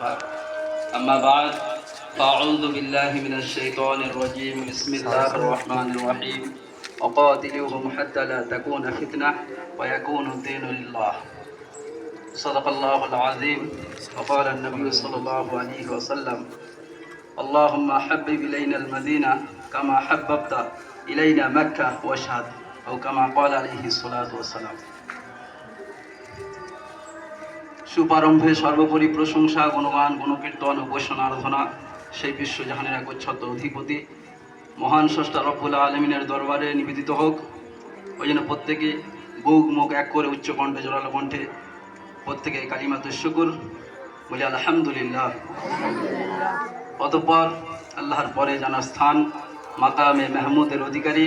أما بعد فأعوذ بالله من الشيطان الرجيم. بسم الله الرحمن الرحيم. وقاتلوهم حتى لا تكون فتنة ويكون الدين لله. صدق الله العظيم. وقال النبي صلى الله عليه وسلم اللهم حبب إلينا المدينة كما حببت إلينا مكة واشهد. أو كما قال عليه الصلاة والسلام. সুপারম্ভে সর্বোপরি প্রশংসা, গুণগান, গুণকীর্তন উপাসনা আরাধনা সেই বিশ্বজাহানের একচ্ছত্র অধিপতি। মহান স্রষ্টা রব্বুল আলমিনের দরবারে নিবেদিত হোক। ওই জন্য প্রত্যেকে বুক, মুখ এক করে উচ্চ কণ্ঠে, জোরালো কণ্ঠে প্রত্যেকে কালিমাত শুকুর বলি, আলহামদুলিল্লাহ। অতঃপর আল্লাহর পরে জানা স্থান, মাকামে মেহমুদের অধিকারী,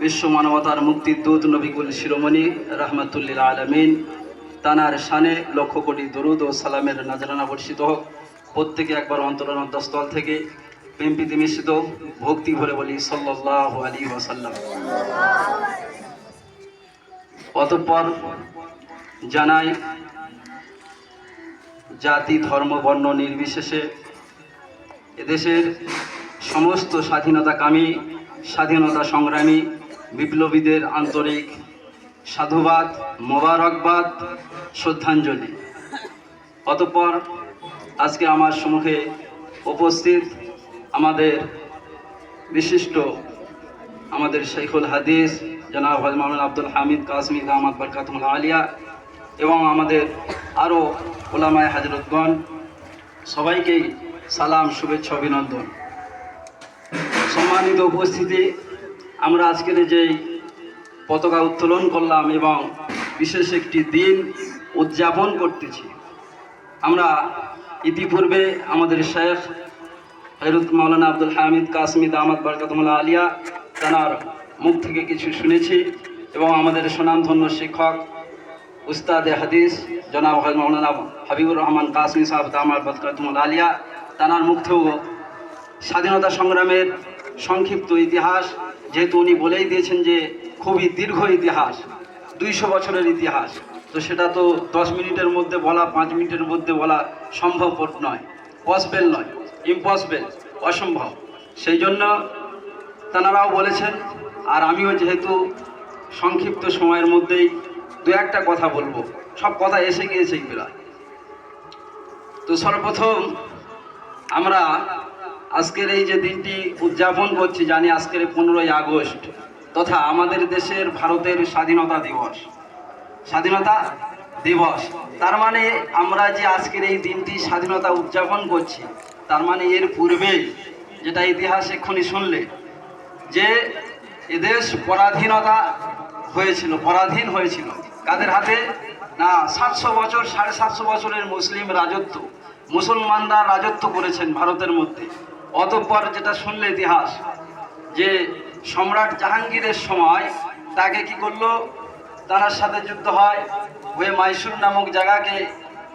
বিশ্ব মানবতার মুক্তির দূত নবিকুল শিরোমণি, রহমতুল্লিল আলমিন। তানার শানে লক্ষ কোটি দরুদ ও সালামের নাজরানা বর্ষিত হোক। প্রত্যেকে একবার অন্তরণ অন্তঃস্থল থেকে প্রেমপ্রীতি মিশ্রিত ভক্তি ভরে বলি সাল্লাহ আলী ওয়াসাল্লাম। অতঃপর জানাই, জাতি, ধর্ম, বর্ণ নির্বিশেষে এদেশের সমস্ত স্বাধীনতাকামী, স্বাধীনতা সংগ্রামী, বিপ্লবীদের আন্তরিক সাধুবাদ, মোবারকবাদ, শ্রদ্ধাঞ্জলি। অতঃপর আজকে আমার সম্মুখে উপস্থিত আমাদের বিশিষ্ট আমাদের শেখুল হাদিস, জনাব হজ আব্দুল হামিদ কাশ্মীর আহমদ বরকাতুল আলিয়া এবং আমাদের আরও ওলামায় হাজরতগণ, সবাইকেই সালাম, শুভেচ্ছা, অভিনন্দন। সম্মানিত উপস্থিতি, আমরা আজকের যেই পতাকা উত্তোলন করলাম এবং বিশেষ একটি দিন উদযাপন করতেছি। আমরা ইতিপূর্বে আমাদের শেখ হেরুত মাওলানা আব্দুল হামিদ কাশ্মীদ আহমদ বরকাতমুল্লা আলিয়া তার মুখ থেকে কিছু শুনেছি এবং আমাদের সুনামধন্য শিক্ষক উস্তাদে হাদিস জনাব হজ মাওলানা হাবিবুর রহমান কাসমি সাহেব দামার বদকাতুমুল আলিয়া তানার মুখ থেকেও স্বাধীনতা সংগ্রামের সংক্ষিপ্ত ইতিহাস যেহেতু উনি বলেই দিয়েছেন যে খুবই দীর্ঘ ইতিহাস, দুইশো বছরের ইতিহাস, তো সেটা তো দশ মিনিটের মধ্যে বলা, পাঁচ মিনিটের মধ্যে বলা সম্ভবপর নয় পসিবল নয় ইম্পসিবল অসম্ভব। সেই জন্য তানারাও বলেছেন, আর আমিও যেহেতু সংক্ষিপ্ত সময়ের মধ্যেই দু একটা কথা বলব, সব কথা এসে গিয়েছে প্রায় তো সর্বপ্রথম আমরা আজকের এই যে দিনটি উদযাপন করছি জানি আজকের পনেরোই আগস্ট, তথা আমাদের দেশের ভারতের স্বাধীনতা দিবস। স্বাধীনতা দিবস। তার মানে আমরা যে আজকের এই দিনটি স্বাধীনতা উদযাপন করছি, তার মানে এর পূর্বে যেটা ইতিহাস এক্ষুনি শুনলে, যে এদেশ পরাধীনতা হয়েছিল, পরাধীন হয়েছিল। কাদের হাতে? না, সাতশো বছর, সাড়ে সাতশো বছরের মুসলিম রাজত্ব, মুসলমানরা রাজত্ব করেছেন ভারতের মধ্যে। অতঃপর যেটা শুনলে ইতিহাস, যে সম্রাট জাহাঙ্গীরের সময় তাকে কি করল? তার সাথে যুদ্ধ হয়, হয়ে মাইসুর নামক জায়গাকে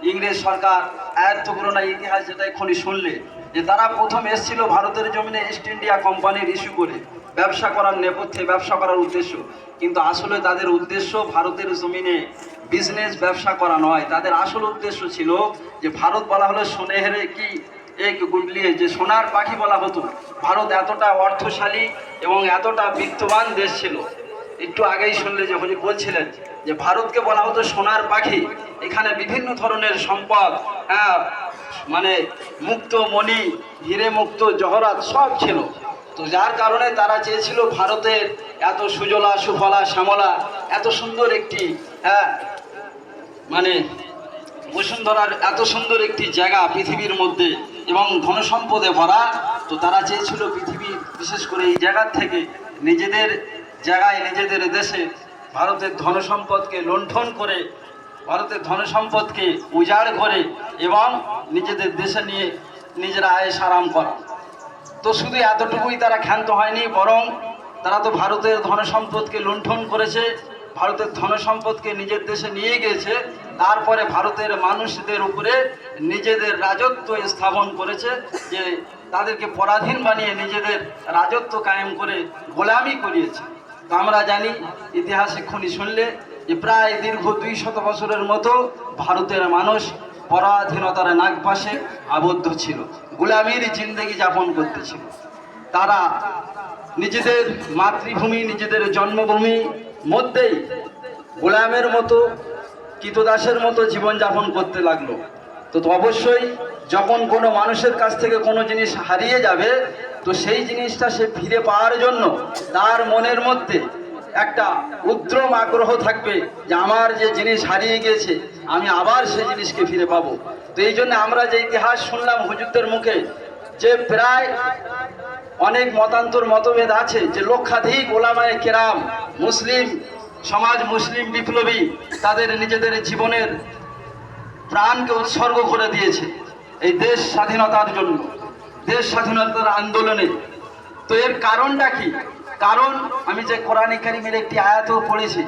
ইংরেজ সরকার আয়ত্ত করো না। ইতিহাস যেটা এক্ষুনি শুনলে, যে তারা প্রথম এসেছিল ভারতের জমিনে ইস্ট ইন্ডিয়া কোম্পানির ইস্যু করে, ব্যবসা করার নেপথ্যে, ব্যবসা করার উদ্দেশ্য। কিন্তু আসলে তাদের উদ্দেশ্য ভারতের জমিনে বিজনেস ব্যবসা করা নয়। তাদের আসল উদ্দেশ্য ছিল যে ভারত বলা হলো সোনেহেরে কি এক গুলিয়ে যে সোনার পাখি বলা হতো, ভারত এতটা অর্থশালী এবং এতটা বিত্তবান দেশ ছিল। একটু আগেই শুনলে যে উনি বলছিলেন যে, ভারতকে বলা হতো সোনার পাখি। এখানে বিভিন্ন ধরনের সম্পদ হ্যাঁ মানে মুক্ত মণি, হিরে মুক্ত জহরাত সব ছিল। তো যার কারণে তারা চেয়েছিল ভারতের এত সুজলা, সুফলা, শ্যামলা, এত সুন্দর একটি হ্যাঁ মানে বসুন্ধরার এত সুন্দর একটি জায়গা পৃথিবীর মধ্যে এবং ধনসম্পদে ভরা, তো তারা চেয়েছিল পৃথিবী বিশেষ করে এই জায়গার থেকে নিজেদের জায়গায়, নিজেদের দেশে ভারতের ধনসম্পদকে লুণ্ঠন করে, ভারতের ধনসম্পদকে উজাড় করে এবং নিজেদের দেশে নিয়ে নিজেরা আয়েস আরাম করা। তো শুধু এতটুকুই তারা ক্ষান্ত হয়নি, বরং তারা তো ভারতের ধনসম্পদকে লুণ্ঠন করেছে, ভারতের ধনসম্পদকে নিজের দেশে নিয়ে গিয়েছে। তারপরে ভারতের মানুষদের উপরে নিজেদের রাজত্ব স্থাপন করেছে, যে তাদেরকে পরাধীন বানিয়ে নিজেদের রাজত্ব কায়েম করে গোলামি করিয়েছে। তো আমরা জানি, ইতিহাস খুনি শুনলে যে প্রায় দীর্ঘ দুই শত বছরের মতো ভারতের মানুষ পরাধীনতার নাগপাশে আবদ্ধ ছিল, গোলামির জিন্দগি যাপন করতেছিল। তারা নিজেদের মাতৃভূমি, নিজেদের জন্মভূমি মধ্যেই গোলামের মতো কীতদাসের মতো জীবনযাপন করতে লাগল। তো অবশ্যই যখন কোনো মানুষের কাছ থেকে কোনো জিনিস হারিয়ে যাবে, তো সেই জিনিসটা সে ফিরে পাওয়ার জন্য তার মনের মধ্যে একটা উদ্রম আগ্রহ থাকবে যে আমার যে জিনিস হারিয়ে গিয়েছে, আমি আবার সেই জিনিসকে ফিরে পাবো। তো এই জন্য আমরা যে ইতিহাস শুনলাম হুজুরদের মুখে, যে প্রায় অনেক মতান্তর মতভেদ আছে, যে লক্ষাধিক ওলামায়ে কেরাম, মুসলিম সমাজ মুসলিম বিপ্লবী তাদের নিজেদের জীবনের প্রাণকে উৎসর্গ করে দিয়েছে এই দেশ স্বাধীনতার জন্য, দেশ স্বাধীনতার আন্দোলনে। তো এর কারণটা কি? কারণ আমি যে কোরআন কারিমের একটি আয়াতও পড়েছি,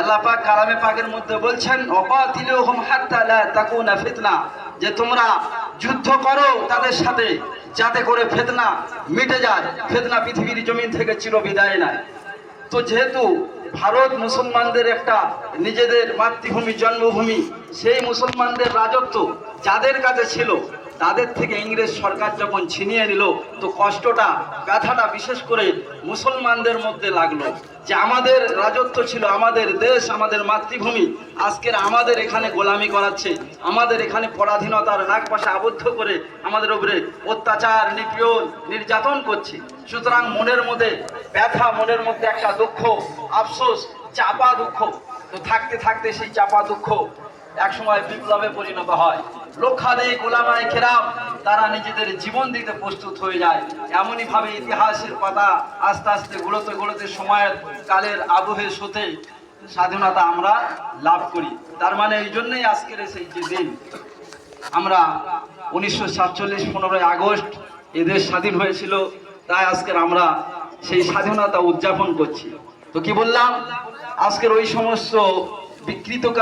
আল্লাহ পাক কালামে পাকের মধ্যে বলছেন অকাতিলুহুম হাত্তা লা তাকুনা ফিতনা যে তোমরা যুদ্ধ করো তাদের সাথে, যাতে করে ফেতনা মিটে যায়। ফেতনা পৃথিবীর জমিন থেকে চিরবিদায় নেয় তো যেহেতু ভারত মুসলমানদের একটা নিজেদের মাতৃভূমি জন্মভূমি সেই মুসলমানদের রাজত্ব যাদের কাছে ছিল তাদের থেকে ইংরেজ সরকার যখন ছিনিয়ে নিল, তো কষ্টটা, ব্যথাটা বিশেষ করে মুসলমানদের মধ্যে লাগল। যে আমাদের রাজত্ব ছিল আমাদের দেশ, আমাদের মাতৃভূমি, আজকের আমাদের এখানে গোলামি করাচ্ছে, আমাদের এখানে পরাধীনতার নাক পাশে আবদ্ধ করে আমাদের উপরে অত্যাচার, নিপীড়ন, নির্যাতন করছে। সুতরাং মনের মধ্যে ব্যথা, মনের মধ্যে একটা দুঃখ, আফসোস, চাপা দুঃখ। তো থাকতে থাকতে সেই চাপা দুঃখ একসময় বিপ্লবে পরিণত হয়। লক্ষাধিক ওলামায় খেরাম তারা নিজেদের জীবন দিতে প্রস্তুত হয়ে যায়। এমনই ভাবে ইতিহাসের পাতা আস্তে আস্তে গুলোতে গুলোতে সময়ের কালের আবহের সাথে স্বাধীনতা আমরা লাভ করি। তার মানে এই জন্যই আজকের সেই যে দিন। আমরা উনিশশো সাতচল্লিশ পনেরোই আগস্ট এদেশ স্বাধীন হয়েছিল, তাই আজকের আমরা সেই স্বাধীনতা উদযাপন করছি। তো কি বললাম? আজকের ওই সমস্ত বিকৃত কাজ